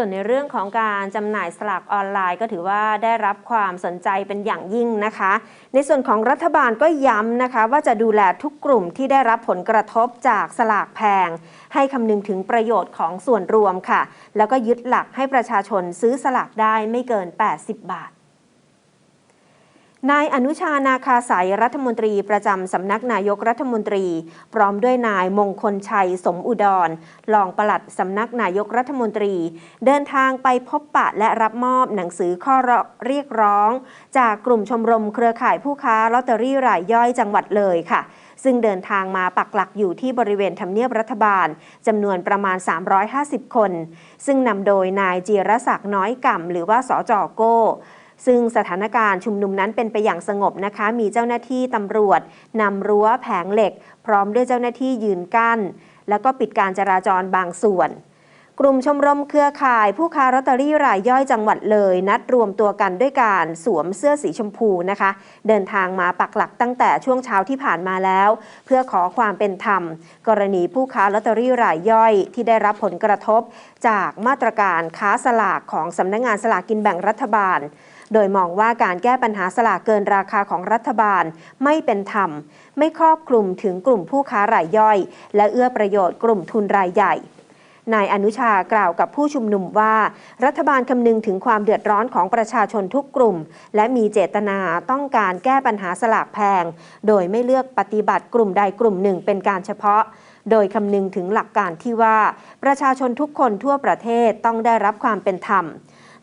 ส่วนในเรื่องของการจำหน่ายสลากออนไลน์ก็ถือว่าได้รับความสนใจเป็นอย่างยิ่งนะคะ ในส่วนของรัฐบาลก็ย้ำนะคะ ว่าจะดูแลทุกกลุ่มที่ได้รับผลกระทบจากสลากแพง ให้คำนึงถึงประโยชน์ของส่วนรวมค่ะ แล้วก็ยึดหลักให้ประชาชนซื้อสลากได้ไม่เกิน 80 บาท นายอนุชานาคาสายรัฐมนตรีประจำสำนักนายกรัฐมนตรี พร้อมด้วยนายมงคลชัยสมอุดรรองปลัดสำนักนายกรัฐมนตรี เดินทางไปพบปะและรับมอบหนังสือข้อเรียกร้อง จากกลุ่มชมรมเครือข่ายผู้ค้าลอตเตอรี่รายย่อยจังหวัดเลยค่ะ ซึ่งเดินทางมาปักหลักอยู่ที่บริเวณทำเนียบรัฐบาลจำนวนประมาณ 350 คน ซึ่งนำโดยนายจีรศักดิ์น้อยก่ำหรือว่าสจโก้ ซึ่งสถานการณ์ชุมนุมนั้นเป็นไปอย่างสงบนะคะ มีเจ้าหน้าที่ตำรวจนำรั้วแผงเหล็ก พร้อมด้วยเจ้าหน้าที่ยืนกั้น แล้วก็ปิดการจราจรบางส่วน กลุ่มชมรมเครือข่ายผู้ค้าลอตเตอรี่รายย่อยจังหวัดเลย นัดรวมตัวกันด้วยการสวมเสื้อสีชมพูนะคะ เดินทางมาปักหลักตั้งแต่ช่วงเช้าที่ผ่านมาแล้ว เพื่อขอความเป็นธรรม กรณีผู้ค้าลอตเตอรี่รายย่อย ที่ได้รับผลกระทบ จากมาตรการค้าสลากของสำนักงงานสลากกินแบ่งรัฐบาล โดยมองว่าการแก้ปัญหาสลากเกินราคาของรัฐบาลไม่เป็นธรรม ไม่ครอบคลุมถึงกลุ่มผู้ค้ารายย่อย และเอื้อประโยชน์กลุ่มทุนรายใหญ่นายอนุชากล่าวกับผู้ชุมนุมว่า รัฐบาลคำนึงถึงความเดือดร้อนของประชาชนทุกกลุ่ม และมีเจตนาต้องการแก้ปัญหาสลากแพง โดยไม่เลือกปฏิบัติกลุ่มใดกลุ่มหนึ่งเป็นการเฉพาะ โดยคำนึงถึงหลักการที่ว่า ประชาชนทุกคนทั่วประเทศต้องได้รับความเป็นธรรม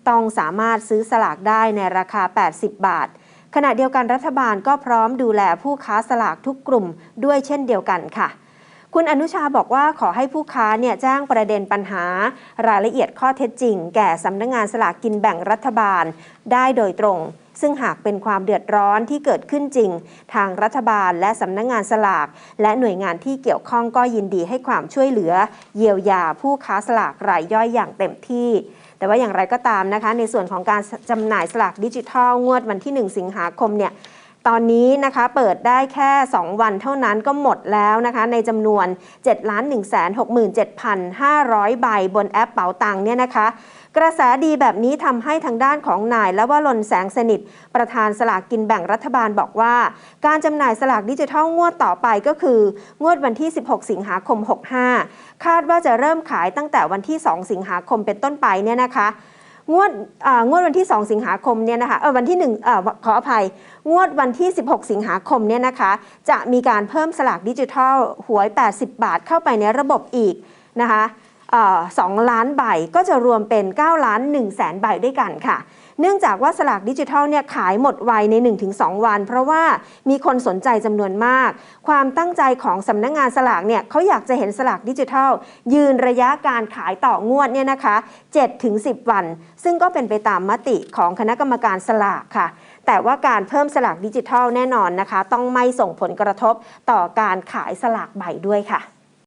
ต้องสามารถซื้อสลากได้ในราคา 80 บาท ขณะเดียวกันรัฐบาลก็พร้อมดูแลผู้ค้าสลากทุกกลุ่มด้วยเช่นเดียวกันค่ะ คุณอนุชาบอกว่าขอให้ผู้ค้าเนี่ยแจ้งประเด็นปัญหา รายละเอียดข้อเท็จจริง แก่สำนักงงานสลากกินแบ่งรัฐบาล ได้โดยตรง ซึ่งหากเป็นความเดือดร้อนที่เกิดขึ้นจริง ทางรัฐบาลและสำนักงงานสลาก และหน่วยงานที่เกี่ยวข้องก็ยินดีให้ความช่วยเหลือ เยียวยาผู้ค้าสลากรายย่อยอย่างเต็มที่แต่ว่าอย่างไรก็ตามนะคะ ในส่วนของการจำหน่ายสลากดิจิทัลงวดวันที่ 1 สิงหาคมเนี่ย ตอนนี้นะคะเปิดได้แค่ 2 วันเท่านั้นก็หมดแล้วนะคะในจำนวน7 1 6 7 5 0 0 ใบบนแอปเป๋าตังเนี่ยนะคะกระแสดีแบบนี้ทำให้ทางด้านของนายและว่าลนแสงสนิท ประธานสลากกินแบ่งรัฐบาลบอกว่า การจำหน่ายสลากดิจิทัลงวดต่อไปก็คือ งวดวันที่ 16 สิงหาคม 65 คาดว่าจะเริ่มขายตั้งแต่วันที่ 2 สิงหาคมเป็นต้นไปเนี่ยนะคะ งวดงวดวันที่ 2 สิงหาคมเนี่ยนะคะเออวันที่1เอ่อขออภัย งวดวันที่ 16 สิงหาคมเนี่ยนะคะ จะมีการเพิ่มสลากดิจิทัลหวย 80 บาทเข้าไปในระบบอีกนะคะ สองล้านใบก็จะรวมเป็น 9 ล้าน1แสนใบด้วยกันค่ะ เนื่องจากว่าสลากดิจิทัลเนี่ยขายหมดไวใน 1-2 วัน เพราะว่ามีคนสนใจจำนวนมาก ความตั้งใจของสำนักงงานสลากเนี่ยเขาอยากจะเห็นสลากดิจิทัล ยืนระยะการขายต่องวดเนี่ยนะคะ 7-10 วัน ซึ่งก็เป็นไปตามมติของคณะกรรมการสลากค่ะแต่ว่าการเพิ่มสลากดิจิทัลแน่นอนนะคะ ต้องไม่ส่งผลกระทบต่อการขายสลากใบด้วยค่ะ